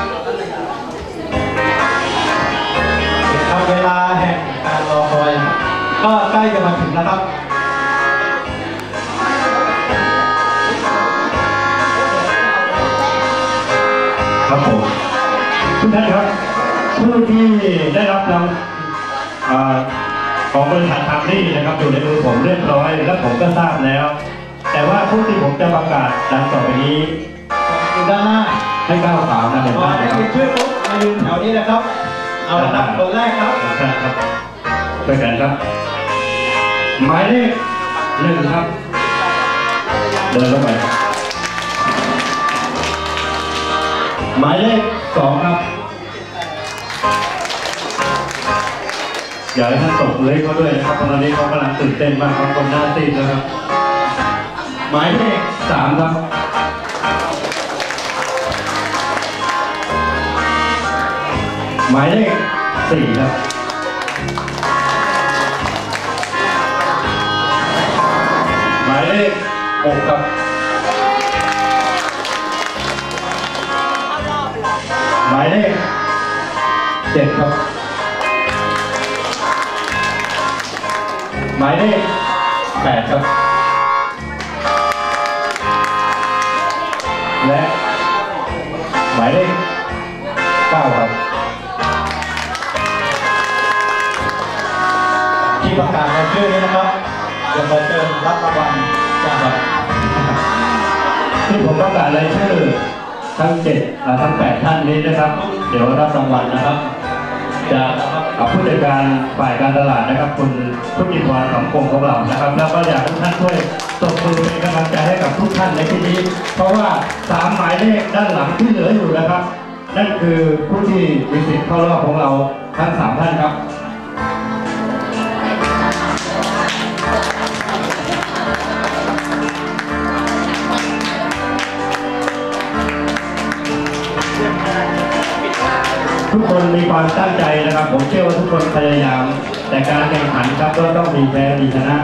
ครับเวลาแห่งการรอคอย ก็ใกล้จะมาถึงแล้วครับครับผมทุกท่านครับผู้ที่ได้รับรางของบริษัททำนี่นะครับอยู่ในมือผมเรียบร้อย และผมก็ทราบแล้ว แต่ว่าผู้ที่ผมจะประกาศดังต่อไปนี้อยู่ด้านหน้า ให้ก้าวขาวนะเห็นพไหอมได้ครับยินชื่อปุ๊บมายืนแถวนี้เลยครับ เอาละครับคนแรกครับ ครับช่วยกันครับ หมายเลขหนึ่งครับ เดินเข้าไปหมายเลขสองครับอยากให้ท่านตกเลยเขาด้วยนะครับเพราะตอนนี้เขากำลังตื่นเต้นมากครับคนหน้าตีนนะครับ หมายเลขสามครับ หมายเลขสี่ครับหมายเลขหกครับหมายเลขเจ็ดครับหมายเลขแปดครับ และหมายเลข ที่ประกาศรายชื่อนี้นะครับจะมาเชิญรับรางวัลจากที่ผมประกาศรายชื่อทั้งเจ็ดอ่าทั้งแปดท่านนี้นะครับ เดี๋ยวรับรางวัลนะครับจากผู้จัดการฝ่ายการตลาดนะครับคุณพุทธิพรสังคมของเรานะครับ แล้วก็อยากให้ทุกท่านช่วยตบมือเป็นกำลังใจให้กับทุกท่านในที่นี้ เพราะว่าสามหมายเลขด้านหลังที่เหลืออยู่นะครับ นั่นคือผู้ที่มีสิทธิ์เข้ารอบของเราทั้งสามท่านครับ ทุกคนมีความตั้งใจนะครับ ผมเชื่อว่าทุกคนพยายาม แต่การแข่งขันครับก็ต้องมีแพ้มีชนะ